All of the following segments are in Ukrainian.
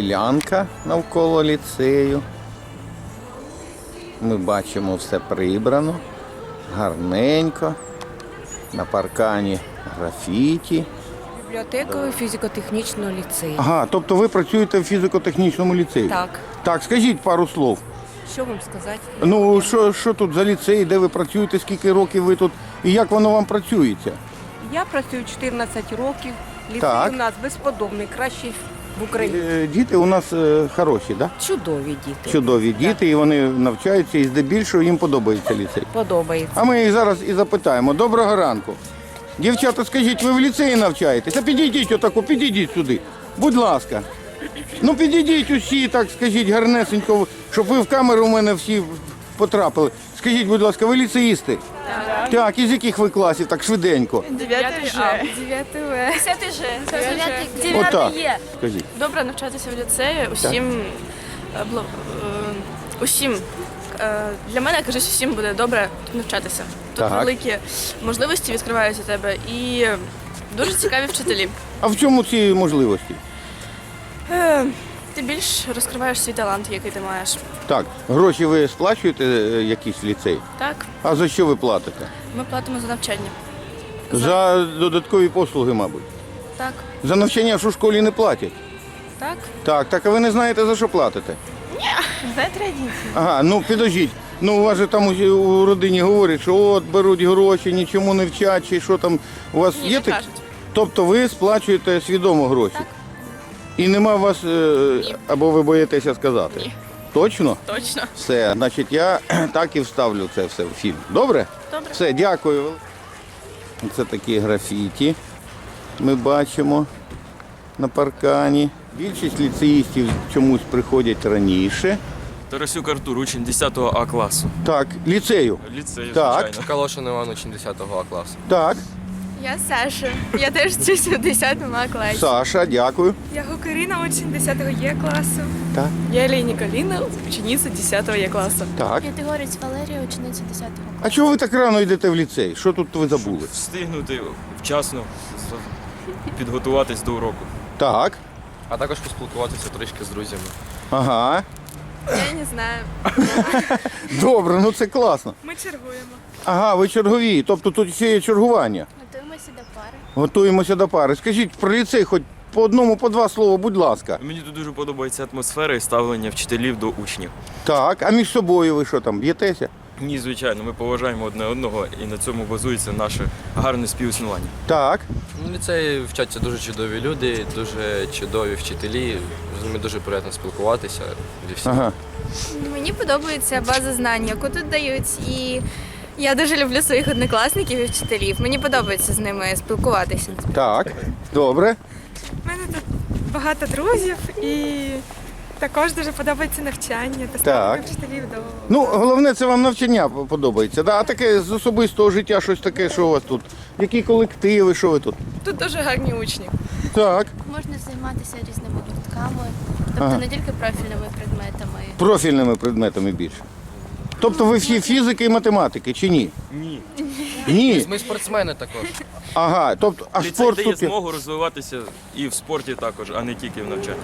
ділянка навколо ліцею. Ми бачимо все прибрано, гарненько. На паркані графіті. Бібліотекою фізико-технічного ліцею. Ага, тобто ви працюєте в фізико-технічному ліцеї? Так. Так, скажіть пару слов. Що вам сказати? Ну, що, що тут за ліцей, де ви працюєте, скільки років ви тут і як воно вам працюється? Я працюю 14 років. Ліцей Так. у нас безподобний, кращий в Україні. Е, Діти у нас е, хороші, да? Чудові діти. чудові діти, і вони навчаються, і здебільшого їм подобається ліцей. Подобається. А ми їх зараз і запитаємо. Доброго ранку. Дівчата, скажіть, ви в ліцеї навчаєтеся? Підійдіть отаку, підійдіть сюди. Будь ласка. Ну підійдіть усі, так скажіть, гарнесенько, щоб ви в камеру у мене всі потрапили. Скажіть, будь ласка, ви ліцеїсти? Так. Із яких ви класів, так швиденько? 9 Ж. 9 В. 10 Ж. 9 Отак. Є. Скажіть. Добре навчатися в ліцеї. Усім, е, бл- е, усім, е, для мене, кажуть, усім буде добре тут навчатися. Тут Так. великі можливості відкриваються у тебе і дуже цікаві вчителі. А в чому ці можливості? Е, Ти більш розкриваєш свій талант, який ти маєш. Так, гроші ви сплачуєте е, якийсь ліцей? Так, А за що ви платите? ми платимо за навчання. За додаткові послуги, мабуть. Так, За навчання ж у школі не платять. так. Так, так, а ви не знаєте за що платите? За традиції. Ага, ну підождіть. Ну у вас же там у, у родині говорять, що от беруть гроші, нічому не вчать, чи що там. У вас Ні, є не так? кажуть. Тобто ви сплачуєте свідомо гроші? Так. І нема у вас, е, або ви боїтеся сказати? Ні. Точно? Точно. Все, значить, я так і вставлю це все в фільм. Добре? Добре. Все, дякую. Це такі графіті ми бачимо на паркані. Більшість ліцеїстів чомусь приходять раніше. Тарасюк Артур, учень 10 А класу. Так, ліцею. Ліцею, Так. звичайно. Калошин Іван, учень 10 А класу. Так, Я Саша. Я теж вчуся в 10 класі. Саша, дякую. Я Гукаріна, учень 10 Є класу. Так, Я Лейніка Ліна, учениця 10 Є класу. так. П'ятигорець Валерія, учениця 10 класу. А чого ви так рано йдете в ліцей? Що тут ви забули? Встигнути вчасно підготуватись до уроку. Так, А також поспілкуватися трішки з друзями. ага. Я не знаю. Добре, ну це класно. Ми чергуємо. Ага, ви чергові, тобто тут ще є чергування. Готуємося до пари. Готуємося до пари. Скажіть про ліцей хоч по одному, по два слова, будь ласка. Мені тут дуже подобається атмосфера і ставлення вчителів до учнів. Так, а між собою ви що там, б'єтеся? Ні, звичайно, ми поважаємо одне одного і на цьому базується наше гарне співіснування. Так. В ліцеї вчаться дуже чудові люди, дуже чудові вчителі. З ними дуже приємно спілкуватися зі всіма. Ага. Мені подобається база знань, яку тут дають, і я дуже люблю своїх однокласників і вчителів. Мені подобається з ними спілкуватися. Так. Добре. У мене тут багато друзів і також дуже подобається навчання та Так. ставлення вчителів до Ну, головне, це вам навчання подобається. Да? А таке з особистого життя щось таке, що у вас тут? Які колективи, що ви тут? Тут дуже гарні учні. Так. Можна займатися різними гуртками, тобто Ага. не тільки профільними предметами. Профільними предметами більше. Тобто ви всі фізики і математики чи ні? Ні. Ні. Ми спортсмени також. Ага, тобто, а Ліцей спорт дає тут. змогу розвиватися і в спорті також, а не тільки в навчанні.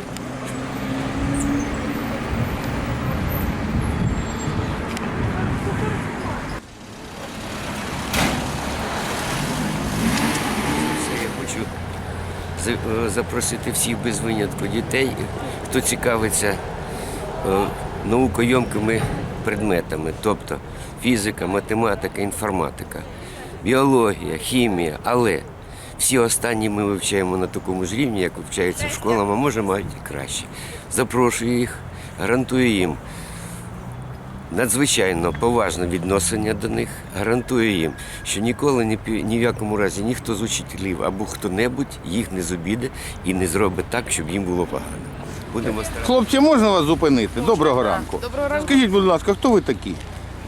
Я хочу за- е, запросити всіх без винятку дітей, хто цікавиться е, наукойомкими предметами, тобто фізика, математика, інформатика, біологія, хімія, але всі останні ми вивчаємо на такому ж рівні, як вивчаються в школах, а може навіть і краще. Запрошую їх, гарантую їм надзвичайно поважне відношення до них. Гарантую їм, що ніколи ні, ні в якому разі ніхто з учителів або хто-небудь їх не зобіде і не зробить так, щоб їм було погано. Будемо старатися. Хлопці, можна вас зупинити? Доброго ранку. Доброго ранку. Скажіть, будь ласка, хто ви такі?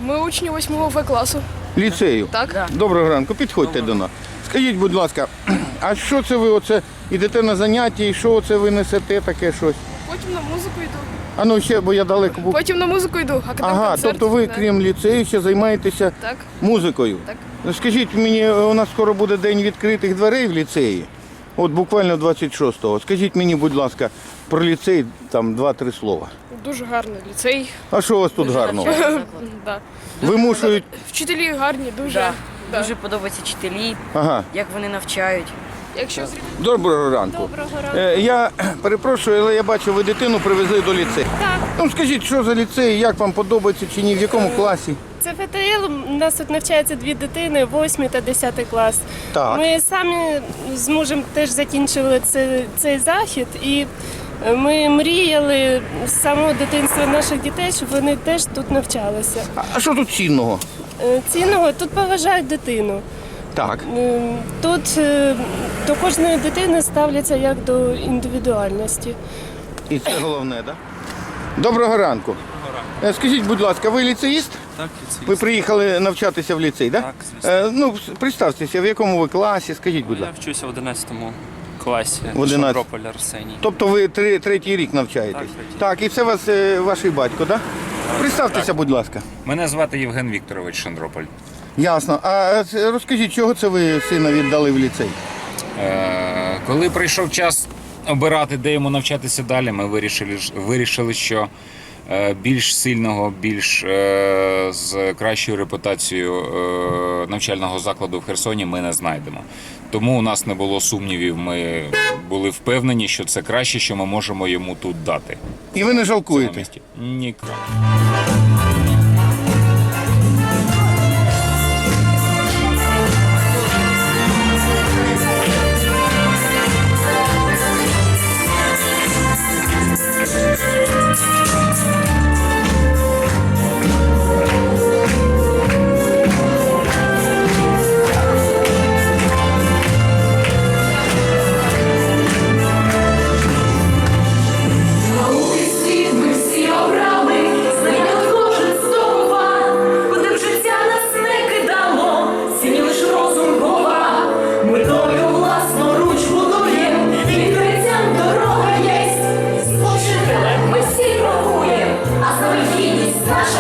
Ми учні 8 В класу. Ліцею? Так. Доброго ранку, підходьте до нас. Скажіть, будь ласка, а що це ви оце йдете на заняття і що це ви несете таке щось? Потім на музику йду. А ну ще, бо я далеко був. Потім на музику йду, а коли Ага, концерт. тобто ви, да. крім ліцею, ще займаєтеся Так. музикою. Так. Скажіть мені, у нас скоро буде день відкритих дверей в ліцеї. От буквально 26-го. Скажіть мені, будь ласка, про ліцей там два-три слова. Дуже гарний ліцей. А що у вас тут гарного? Да. Вимушують. Вчителі гарні, дуже. Дуже подобаються вчителі, Ага. як вони навчають. Якщо Доброго ранку. Доброго ранку. Е, я перепрошую, але я бачу, ви дитину привезли до ліцею. Так. Ну скажіть, що за ліцей, як вам подобається чи ні, в якому класі? Це ФТЛ. У нас тут навчаються дві дитини, 8 та 10 клас. Так. Ми самі з мужем теж закінчили цей, цей захід і е, ми мріяли з самого дитинства наших дітей, щоб вони теж тут навчалися. А, а що тут цінного? Е, Цінного тут поважають дитину. Так. Е, Тут до кожної дитини ставляться як до індивідуальності. І це головне, так? Да? Доброго ранку. Е, Скажіть, будь ласка, ви ліцеїст? Так, Ви приїхали навчатися в ліцей, так? Так, звісно. Е, ну, представтеся, в якому ви класі, скажіть, будь Я ласка. вчуся в 11 класі В 11. Шандрополь Арсеній. Тобто ви три, третій рік навчаєтесь? Так, третій. Так, і це вас е, ваш батько, так? Представтеся, будь ласка. Мене звати Євген Вікторович Шандрополь. Ясно. А е, розкажіть, чого це ви сина віддали в ліцей? Е, коли прийшов час обирати, де йому навчатися далі, ми вирішили, ж- вирішили що е, більш сильного, більш е, з кращою репутацією е, навчального закладу в Херсоні ми не знайдемо. Тому у нас не було сумнівів. Ми були впевнені, що це краще, що ми можемо йому тут дати. І ви не жалкуєте? Ні.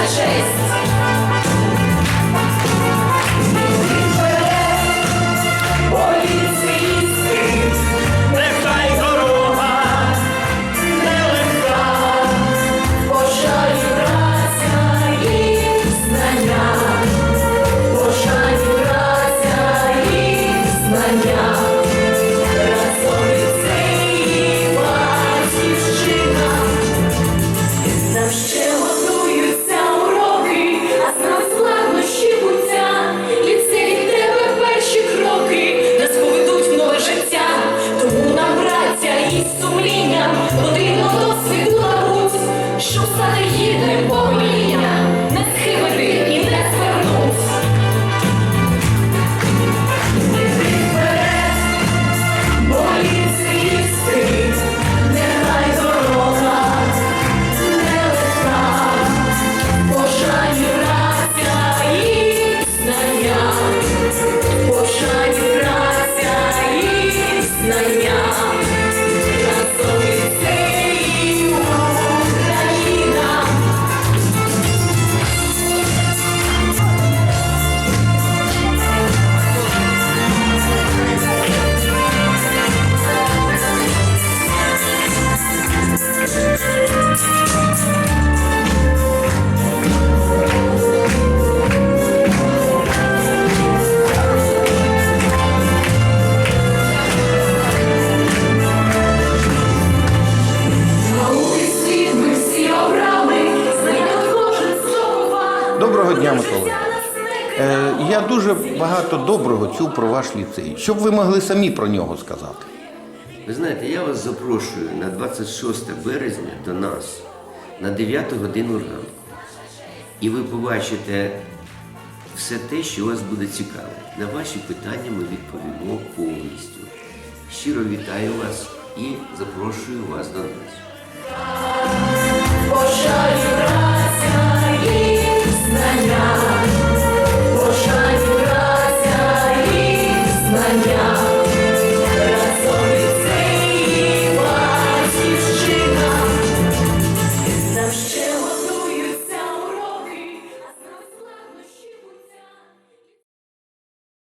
chase. дуже багато доброго чув про ваш ліцей. Що б ви могли самі про нього сказати? Ви знаєте, я вас запрошую на 26 березня до нас на 9 годину ранку. І ви побачите все те, що вас буде цікаве. На ваші питання ми відповімо повністю. Щиро вітаю вас і запрошую вас до нас.